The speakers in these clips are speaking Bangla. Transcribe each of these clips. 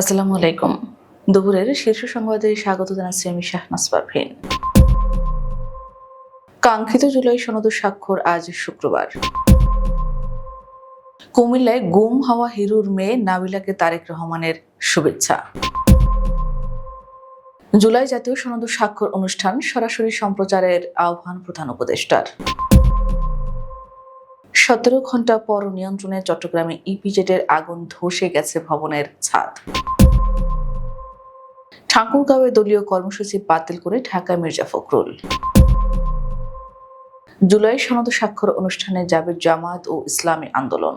আসসালামু আলাইকুম। দুপুরের শীর্ষ সংবাদে স্বাগত জানাচ্ছি আমি শাহনাজ পারভিন কাঙ্ক্ষিত জুলাই সনদ স্বাক্ষর আজ শুক্রবার। কুমিল্লায় গুম হওয়া হিরুর মেয়ে নাবিলাকে তারেক রহমানের শুভেচ্ছা। জুলাই জাতীয় সনদ স্বাক্ষর অনুষ্ঠান সরাসরি সম্প্রচারের আহ্বান প্রধান উপদেষ্টার। সতেরো ঘণ্টা পর নিয়ন্ত্রণে চট্টগ্রামে ইপিজেটের আগুন ধসে গেছে ভবনের ছাদ। ঠাকুরগাঁওয়ে দলীয় কর্মসূচি বাতিল করে ঢাকা মির্জা ফখরুল। জুলাই সনদ স্বাক্ষর অনুষ্ঠানে যাবে জামাত ও ইসলামী আন্দোলন।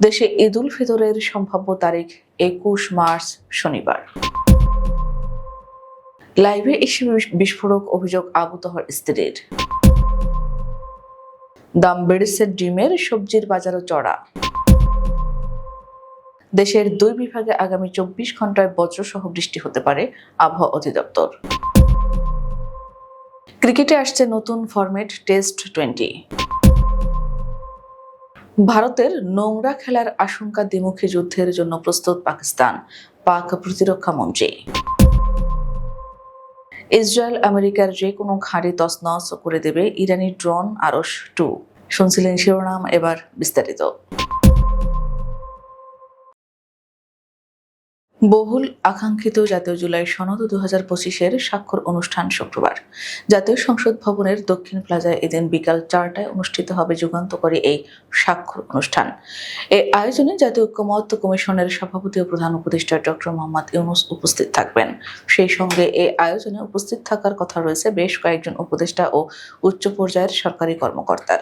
দেশে ঈদ উল ফিতরের সম্ভাব্য তারিখ একুশ মার্চ, শনিবার। লাইভে এসে বিস্ফোরক অভিযোগ আবু তহর স্ত্রীর। দাম বেড়েছে ডিমের সবজির বাজারও চড়া। দেশের দুই বিভাগে আগামী চব্বিশ ঘন্টায় বজ্রসহ বৃষ্টি হতে পারে আবহাওয়া অধিদপ্তর। ক্রিকেটে আসছে নতুন ফরম্যাট টেস্ট টোয়েন্টি। ভারতের নোংরা খেলার আশঙ্কা দ্বিমুখী যুদ্ধের জন্য প্রস্তুত পাকিস্তান, পাক প্রতিরক্ষা মন্ত্রী। ইসরায়েল, আমেরিকার যে কোনো ঘাঁটি নস করে দেবে ইরানি ড্রোন আরস টু। শুনছিলেন শিরোনাম, এবার বিস্তারিত। বহুল আকাঙ্ক্ষিত জাতীয় জুলাই সনদ দু হাজার পঁচিশের স্বাক্ষর অনুষ্ঠান শুক্রবার। জাতীয় সংসদ ভবনের দক্ষিণ প্লাজায় এদিন বিকাল চারটায় অনুষ্ঠিত হবে যুগান্তকারী এই স্বাক্ষর অনুষ্ঠান। এই আয়োজনে জাতীয় ঐক্যমত কমিশনের সভাপতি ও প্রধান উপদেষ্টা ডক্টর মোহাম্মদ ইউনুস উপস্থিত থাকবেন। সেই সঙ্গে এই আয়োজনে উপস্থিত থাকার কথা রয়েছে বেশ কয়েকজন উপদেষ্টা ও উচ্চ পর্যায়ের সরকারি কর্মকর্তার।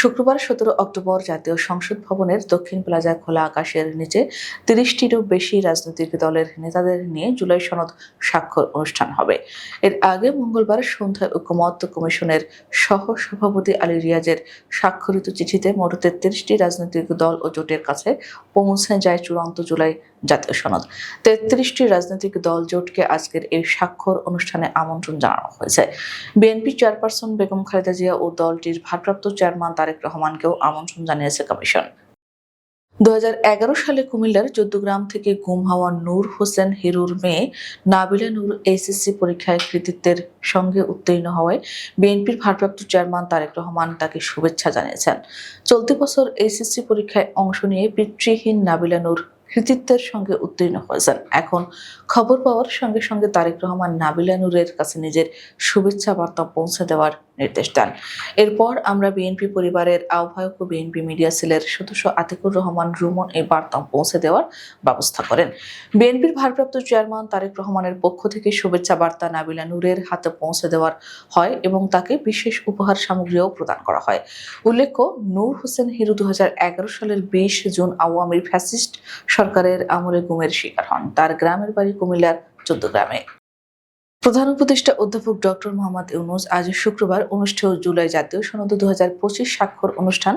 শুক্রবার সতেরো অক্টোবর জাতীয় সংসদ ভবনের দক্ষিণ প্লাজায় খোলা আকাশের নিচে তিরিশটিরও বেশি রাজনৈতিক দলের নেতাদের নিয়ে জুলাই সনদ স্বাক্ষর অনুষ্ঠান হবে। এর আগে মঙ্গলবার সন্ধ্যায় ঐক্যমত্য কমিশনের সহ সভাপতি আলী রিয়াজের স্বাক্ষরিত চিঠিতে মোট তেত্রিশটি রাজনৈতিক দল ও জোটের কাছে পৌঁছে যায় চূড়ান্ত জুলাই জাতীয় সনদ। তেত্রিশটি রাজনৈতিক দল জোটকে আজকের এই স্বাক্ষর অনুষ্ঠানে আমন্ত্রণ জানানো হয়েছে। বিএনপি চেয়ারপারসন বেগম খালেদা জিয়া ও দলটির ভারপ্রাপ্ত চেয়ারম্যান তারেক রহমানকেও আমন্ত্রণ জানিয়েছে কমিশন। দু হাজার এগারো সালে কুমিল্লার চোদ্দগ্রাম থেকে গুম হওয়া নূর হোসেন হিরুর মেয়ে নাবিলা নূর এসএসসি পরীক্ষায় কৃতিত্বের সঙ্গে উত্তীর্ণ হওয়ায় বিএনপির ভারপ্রাপ্ত চেয়ারম্যান তারেক রহমান তাকে শুভেচ্ছা জানিয়েছেন। চলতি বছর এসএসসি পরীক্ষায় অংশ নিয়ে পিতৃহীন নাবিলা নূর কৃতিত্বের সঙ্গে উত্তীর্ণ হয়েছেন। এখন খবর পাওয়ার সঙ্গে সঙ্গে তারেক রহমান নাবিলা নূরের কাছে নিজের শুভেচ্ছা বার্তা পৌঁছে দেওয়ার নির্দেশ দেন। এরপর আমরা বিএনপি পরিবারের আহ্বায়ক ও বিএনপি মিডিয়া সেলের সদস্য আতিকুর রহমান রুমন এই বার্তা পৌঁছে দেওয়ার ব্যবস্থা করেন। বিএনপির ভারপ্রাপ্ত চেয়ারম্যান তারেক রহমানের পক্ষ থেকে শুভেচ্ছা বার্তা নাবিলা নূরের হাতে পৌঁছে দেওয়ার হয় এবং তাকে বিশেষ উপহার সামগ্রীও প্রদান করা হয়। উল্লেখ্য, নূর হোসেন হিরু দু হাজার এগারো সালের বিশ জুন আওয়ামী ফ্যাসিস্ট সরকারের আমলে গুমের শিকার হন। তার গ্রামের বাড়ি কুমিল্লার চোদ্দ গ্রামে প্রধান উপদেষ্টা অধ্যাপক ডক্টর মোহাম্মদ ইউনুস আজ শুক্রবার অনুষ্ঠেয় জুলাই জাতীয় সনদ দু হাজার পঁচিশ স্বাক্ষর অনুষ্ঠান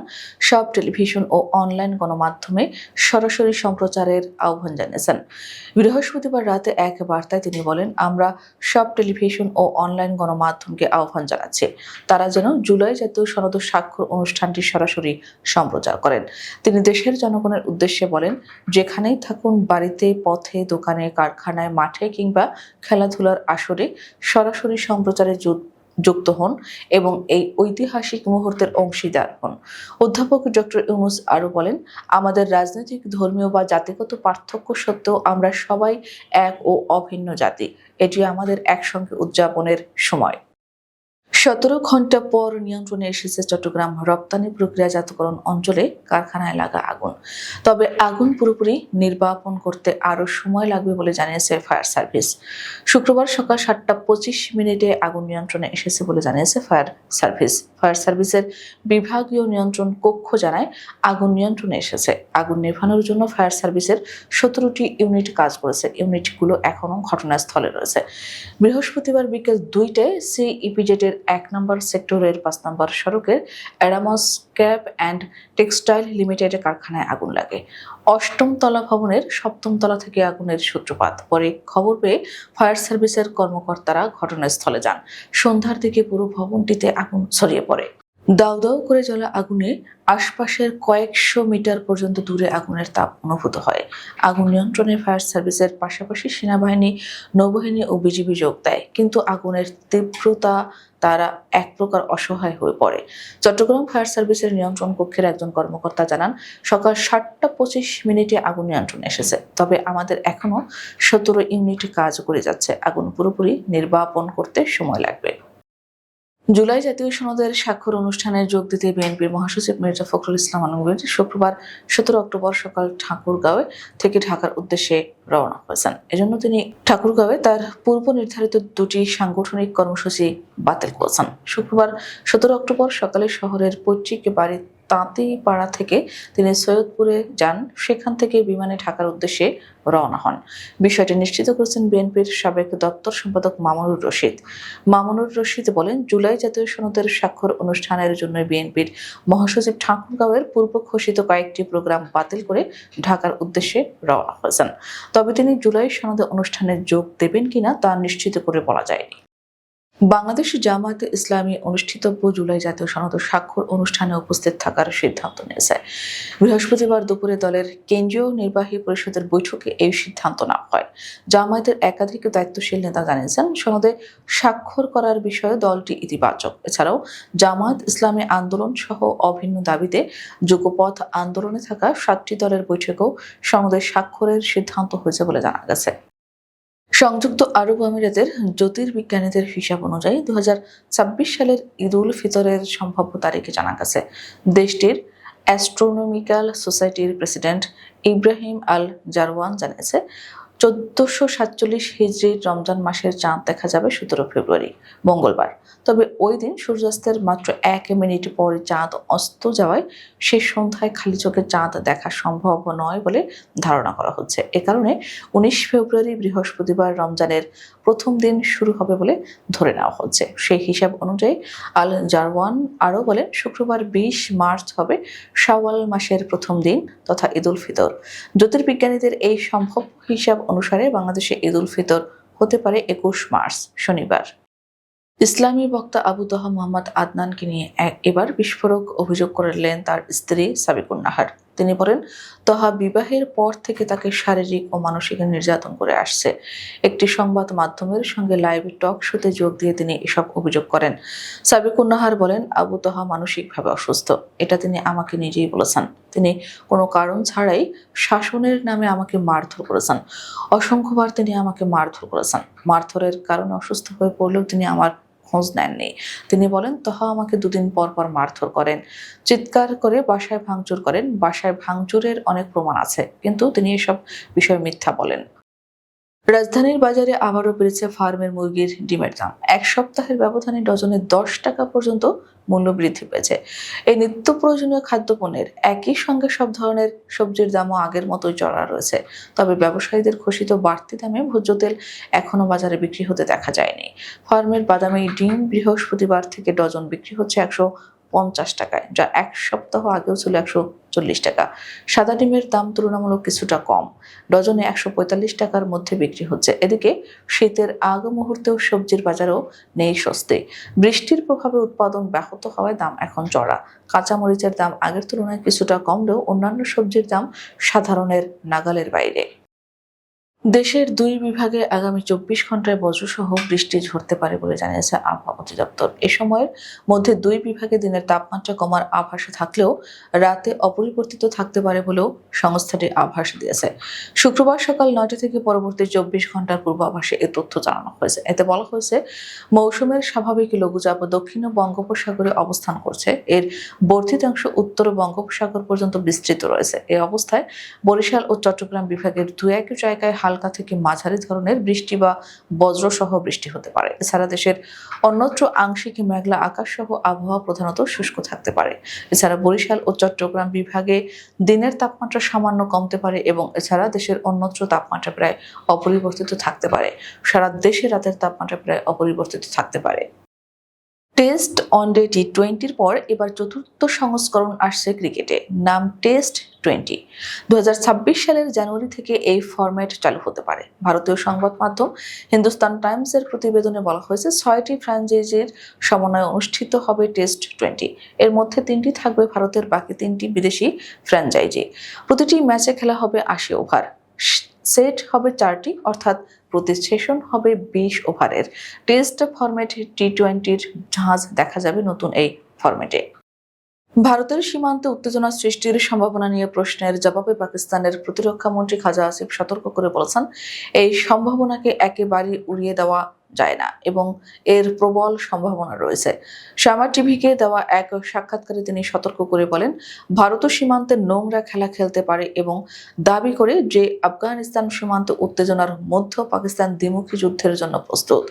সব টেলিভিশন ও অনলাইন গণমাধ্যমে সরাসরি সম্প্রচারের আহ্বান জানিয়েছেন। বৃহস্পতিবার রাতে এক বার্তায় তিনি বলেন, আমরা সব টেলিভিশন ও অনলাইন গণমাধ্যমকে আহ্বান জানাচ্ছি। তারা যেন জুলাই জাতীয় সনদ স্বাক্ষর অনুষ্ঠানটি সরাসরি সম্প্রচার করেন। তিনি দেশের জনগণের উদ্দেশ্যে বলেন, যেখানেই থাকুন, বাড়িতে, পথে, দোকানে, কারখানায়, মাঠে কিংবা খেলাধুলার আসরে সরাসরি সম্প্রচারে যুক্ত হন এবং এই ঐতিহাসিক মুহূর্তের অংশীদার হন। অধ্যাপক ডক্টর ইউনুস আরও বলেন, আমাদের রাজনৈতিক, ধর্মীয় বা জাতিগত পার্থক্য সত্ত্বেও আমরা সবাই এক ও অভিন্ন জাতি। এটি আমাদের একসঙ্গে উদযাপনের সময়। সতেরো ঘণ্টা পর নিয়ন্ত্রণে এসেছে চট্টগ্রাম রপ্তানি প্রক্রিয়াজাতকরণ অঞ্চলে কারখানায় লাগা আগুন। তবে আগুন পুরোপুরি নির্বাপন করতে আরও সময় লাগবে বলে জানিয়েছে ফায়ার সার্ভিস। শুক্রবার সকাল সাতটা পঁচিশ মিনিটে আগুন নিয়ন্ত্রণে এসেছে বলে জানিয়েছে ফায়ার সার্ভিস। ফায়ার সার্ভিসের বিভাগীয় নিয়ন্ত্রণ কক্ষ জানায়, আগুন নিয়ন্ত্রণে এসেছে। আগুন নেভানোর জন্য ফায়ার সার্ভিসের সতেরোটি ইউনিট কাজ করেছে। ইউনিটগুলো এখনও ঘটনাস্থলে রয়েছে। বৃহস্পতিবার বিকেল দুইটায় সি ইপিজেটের এক নম্বর সেক্টরের পাঁচ নম্বর সড়কের অ্যাডামস ক্যাব অ্যান্ড টেক্সটাইল লিমিটেডের কারখানায় আগুন লাগে। অষ্টম তলা ভবনের সপ্তম তলা থেকে আগুনের সূত্রপাত। পরে খবর পেয়ে ফায়ার সার্ভিসের কর্মকর্তারা ঘটনাস্থলে যান। সন্ধ্যার দিকে পুরো ভবনটিতে আগুন ছড়িয়ে পড়ে। দাউ দাউ করে জ্বলা আগুনে আশপাশের কয়েকশো মিটার পর্যন্ত দূরে আগুনের তাপ অনুভূত হয়। আগুন নিয়ন্ত্রণে ফায়ার সার্ভিসের পাশাপাশি সেনাবাহিনী, নৌবাহিনী ও বিজিবি যোগ দেয়, কিন্তু আগুনের তীব্রতা তারা এক প্রকার অসহায় হয়ে পড়ে। চট্টগ্রাম ফায়ার সার্ভিসের নিয়ন্ত্রণ কক্ষের একজন কর্মকর্তা জানান, সকাল সাতটা পঁচিশ মিনিটে আগুন নিয়ন্ত্রণে এসেছে, তবে আমাদের এখনও সতেরো ইউনিট কাজ করে যাচ্ছে। আগুন পুরোপুরি নির্বাপন করতে সময় লাগবে। জুলাই জাতীয় সনদের স্বাক্ষর অনুষ্ঠানে যোগ দিতে বিএনপির মহাসচিব মির্জা ফখরুল ইসলাম আলমগীর শুক্রবার সতেরো অক্টোবর সকাল ঠাকুরগাঁওয়ে থেকে ঢাকার উদ্দেশ্যে রওনা হয়েছেন। এজন্য তিনি ঠাকুরগাঁওয়ে তার পূর্ব নির্ধারিত দুটি সাংগঠনিক কর্মসূচি বাতিল করেছেন। শুক্রবার সতেরো অক্টোবর সকালে শহরের পৈতৃক বাড়ি তাঁতিপাড়া থেকে তিনি সৈয়দপুরে যান। সেখান থেকে বিমানে ঢাকার উদ্দেশ্যে রওনা হন। বিষয়টি নিশ্চিত করেছেন বিএনপির সাবেক দপ্তর সম্পাদক মামুনুর রশিদ। মামুনুর রশিদ বলেন, জুলাই জাতীয় সনদের স্বাক্ষর অনুষ্ঠানের জন্য বিএনপির মহাসচিব ঠাকুরগাঁওয়ের পূর্ব ঘোষিত কয়েকটি প্রোগ্রাম বাতিল করে ঢাকার উদ্দেশ্যে রওনা হয়েছেন। তবে তিনি জুলাই সনদে অনুষ্ঠানে যোগ দেবেন কিনা তা নিশ্চিত করে বলা যায়নি। বাংলাদেশ জামায়াতে ইসলামী অনুষ্ঠিতব্য জুলাই জাতীয় সনদ স্বাক্ষর অনুষ্ঠানে উপস্থিত থাকার সিদ্ধান্ত নিয়েছে। বৃহস্পতিবার দুপুরে দলের কেন্দ্রীয় নির্বাহী পরিষদের বৈঠকে এই সিদ্ধান্ত নেওয়া হয়। জামায়াতের একাধিক দায়িত্বশীল নেতা জানিয়েছেন, সনদে স্বাক্ষর করার বিষয়ে দলটি ইতিবাচক। এছাড়াও জামায়াত ইসলামী আন্দোলন সহ অভিন্ন দাবিতে যুগপথ আন্দোলনে থাকা সাতটি দলের বৈঠকেও সনদে স্বাক্ষরের সিদ্ধান্ত হয়েছে বলে জানা গেছে। সংযুক্ত আরব আমিরাতের জ্যোতির্বিজ্ঞানীদের হিসাব অনুযায়ী দু ছাব্বিশ সালের ঈদ উল ফিতরের সম্ভাব্য তারিখে জানা গেছে। দেশটির অ্যাস্ট্রোনমিক্যাল সোসাইটির প্রেসিডেন্ট ইব্রাহিম আল জারওয়ান জানিয়েছে চোদ্দশো সাতচল্লিশ হিজড়ির রমজান মাসের চাঁদ দেখা যাবে সতেরো ফেব্রুয়ারি, মঙ্গলবার। তবে ওই দিন সূর্যাস্তের মাত্র এক মিনিট পরে চাঁদ অস্ত যাওয়ায় শেষ সন্ধ্যায় খালি চোখে চাঁদ দেখা সম্ভব নয় বলে ধারণা করা হচ্ছে। এ কারণে উনিশ ফেব্রুয়ারি বৃহস্পতিবার রমজানের প্রথম দিন শুরু হবে বলে ধরে নেওয়া হচ্ছে। সেই হিসাব অনুযায়ী আল জারওয়ান আরও বলেন, শুক্রবার বিশ মার্চ হবে শাওয়াল মাসের প্রথম দিন তথা ঈদুল ফিতর। জ্যোতির্বিজ্ঞানীদের এই সম্ভব হিসাব অনুসারে বাংলাদেশে ঈদুল ফিতর হতে পারে একুশ মার্চ, শনিবার। ইসলামী বক্তা আবু তহা মোহাম্মদ আদনানকে নিয়ে এবার বিস্ফোরক অভিযোগ করলেন তার স্ত্রী সাবিকুন নাহার তিনি বলেন, তহা বিবাহের পর থেকে তাকে শারীরিক ও মানসিক নির্যাতন করে আসছে। একটি সংবাদ মাধ্যমের সঙ্গে লাইভ টক শোতে যোগ দিয়ে তিনি এসব অভিযোগ করেন। সাবিকুন নাহার বলেন, আবু তহা মানসিকভাবে অসুস্থ। এটা তিনি আমাকে নিজেই বলেছেন। তিনি কোনো কারণ ছাড়াই শাসনের নামে আমাকে মারধর করেছেন। অসংখ্যবার তিনি আমাকে মারধর করেছেন। মারধরের কারণে অসুস্থ হয়ে পড়লেও তিনি আমার খোঁজ নেননি। তিনি বলেন, তহা আমাকে দুদিন পর পর মারধর করেন। চিৎকার করে বাসায় ভাঙচুর করেন। বাসায় ভাঙচুরের অনেক প্রমাণ আছে, কিন্তু তিনি এসব বিষয়ে মিথ্যা বলেন। রাজধানীর বাজারে আবারও বেড়েছে ফার্মের মুরগির ডিমের দাম। এক সপ্তাহের ব্যবধানে ডজনে দশ টাকা পর্যন্ত মূল্য বৃদ্ধি পেয়েছে। এই নিত্য প্রয়োজনীয় খাদ্যপণ্যের একই সঙ্গে সব ধরনের সবজির দামও আগের মতোই চড়া রয়েছে। তবে ব্যবসায়ীদের ঘোষিত বাড়তি দামে ভোজ্য তেল এখনও বাজারে বিক্রি হতে দেখা যায়নি। ফার্মের বাদামি ডিম বৃহস্পতিবার থেকে ডজন বিক্রি হচ্ছে একশো পঞ্চাশ টাকায়, যা এক সপ্তাহ আগেও ছিল একশো চল্লিশ টাকা। সাদা ডিমের দাম তুলনামূলক কিছুটা কম। ডজনে একশো পঁয়তাল্লিশ টাকার মধ্যে বিক্রি হচ্ছে। এদিকে শীতের আগ মুহূর্তেও সবজির বাজারও নেই সস্তে বৃষ্টির প্রভাবে উৎপাদন ব্যাহত হওয়ায় দাম এখন চড়া। কাঁচামরিচের দাম আগের তুলনায় কিছুটা কমলেও অন্যান্য সবজির দাম সাধারণের নাগালের বাইরে। দেশের দুই বিভাগে আগামী চব্বিশ ঘন্টায় বজ্রসহ বৃষ্টি ঝরতে পারে বলে জানিয়েছে আবহাওয়া অধিদপ্তর। এ সময়ের মধ্যে দুই বিভাগে দিনের তাপমাত্রা কমার আভাস থাকলেও রাতে অপরিবর্তিত থাকতে পারে বলেও সংস্থাটি আভাস দিয়েছে। শুক্রবার সকাল নয়টা থেকে পরবর্তী চব্বিশ ঘণ্টার পূর্বাভাসে এ তথ্য জানানো হয়েছে। এতে বলা হয়েছে, মৌসুমের স্বাভাবিক লঘুচাপ দক্ষিণ বঙ্গোপসাগরে অবস্থান করছে। এর বর্ধিতাংশ উত্তর বঙ্গোপসাগর পর্যন্ত বিস্তৃত রয়েছে। এই অবস্থায় বরিশাল ও চট্টগ্রাম বিভাগের দু এক জায়গায় হালকা থেকে মাঝারি ধরনের বৃষ্টি বা বজ্রসহ বৃষ্টি হতে পারে। এছাড়া দেশের অন্যত্র আংশিক মেঘলা আকাশ সহ আবহাওয়া প্রধানত শুষ্ক থাকতে পারে। এছাড়া বরিশাল ও চট্টগ্রাম বিভাগে দিনের তাপমাত্রা সামান্য কমতে পারে এবং এছাড়া দেশের অন্যত্র তাপমাত্রা প্রায় অপরিবর্তিত থাকতে পারে। সারা দেশে রাতের তাপমাত্রা প্রায় অপরিবর্তিত থাকতে পারে। টেস্ট ওয়ানডে টি টোয়েন্টির পর এবার চতুর্থ সংস্করণ আসছে ক্রিকেটে, নাম টেস্ট টোয়েন্টি। দু সালের জানুয়ারি থেকে এই ফরম্যাট চালু হতে পারে। ভারতীয় সংবাদ মাধ্যম হিন্দুস্তান টাইমসের প্রতিবেদনে বলা হয়েছে, ছয়টি ফ্র্যাঞ্চাইজির সমন্বয়ে অনুষ্ঠিত হবে টেস্ট টোয়েন্টি। এর মধ্যে তিনটি থাকবে ভারতের, বাকি তিনটি বিদেশি ফ্র্যাঞ্চাইজি প্রতিটি ম্যাচে খেলা হবে আশি ওভার সেট হবে চারটি, অর্থাৎ প্রতি সেশন হবে বিশ ওভারের। টেস্ট ফরম্যাট টি টোয়েন্টির ঝাঁজ দেখা যাবে নতুন এই ফরম্যাটে। ভারতের সীমান্তে উত্তেজনা সৃষ্টির সম্ভাবনা নিয়ে প্রশ্নের জবাবে পাকিস্তানের প্রতিরক্ষা মন্ত্রী খাজা আসিফ সতর্ক করে বলেছেন, এই সম্ভাবনাকে একেবারে উড়িয়ে দেওয়া যায় না এবং এর প্রবল সম্ভাবনা রয়েছে। শ্যামা টিভিকে দেওয়া এক সাক্ষাৎকারে তিনি সতর্ক করে বলেন, ভারত সীমান্তে নোংরা খেলা খেলতে পারে এবং দাবি করে যে আফগানিস্তান সীমান্ত উত্তেজনার মধ্যে পাকিস্তান দ্বিমুখী যুদ্ধের জন্য প্রস্তুত।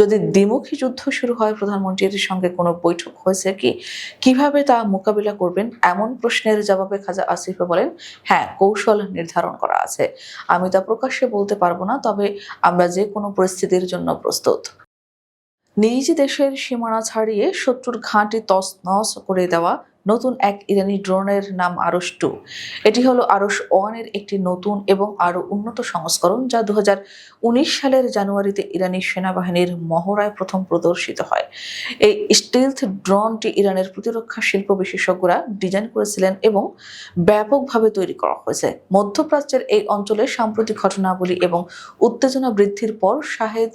যদি দ্বিমুখী যুদ্ধ শুরু হয়, প্রধানমন্ত্রীর সঙ্গে কোনো বৈঠক হয়েছে কি? কীভাবে তা মোকাবিলা করবেন? এমন প্রশ্নের জবাবে খাজা আসিফে বলেন হ্যাঁ কৌশল নির্ধারণ করা আছে। আমি তা প্রকাশ্যে বলতে পারব না, তবে আমরা যে কোনো পরিস্থিতির জন্য প্রস্তুত। নিজ দেশের সীমানা ছাড়িয়ে শত্রুর ঘাঁটি তস নস করে দেওয়া নতুন এক ইরানি ড্রোনের নাম আরস টু। এটি হলো আরস ওয়ানের একটি নতুন এবং আরও উন্নত সংস্করণ যা দুহাজার উনিশ সালের জানুয়ারিতে ইরানি সেনাবাহিনীর মহড়ায় প্রথম প্রদর্শিত হয়। এই স্টিলথ ড্রোনটি ইরানের প্রতিরক্ষা শিল্প বিশেষজ্ঞরা ডিজাইন করেছিলেন এবং ব্যাপকভাবে তৈরি করা হয়েছে। মধ্যপ্রাচ্যের এই অঞ্চলে সাম্প্রতিক ঘটনাবলী এবং উত্তেজনা বৃদ্ধির পর শাহেদ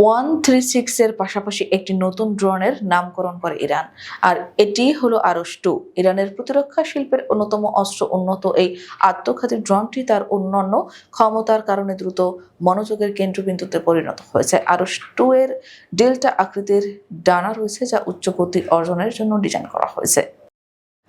ওয়ান থ্রি সিক্স এর পাশাপাশি একটি নতুন ড্রোনের নামকরণ করে ইরান। আর এটি হলো আরস টু। ইরানের প্রতিরক্ষা শিল্পের অন্যতম অস্ত্র উন্নত। এই আত্মঘাতী ড্রোনটি তার অন্যান্য ক্ষমতার কারণে দ্রুত মনোযোগের কেন্দ্রবিন্দুতে পরিণত হয়েছে। আরস টু এর ডেল্টা আকৃতির ডানা রয়েছে, যা উচ্চ গতি অর্জনের জন্য ডিজাইন করা হয়েছে।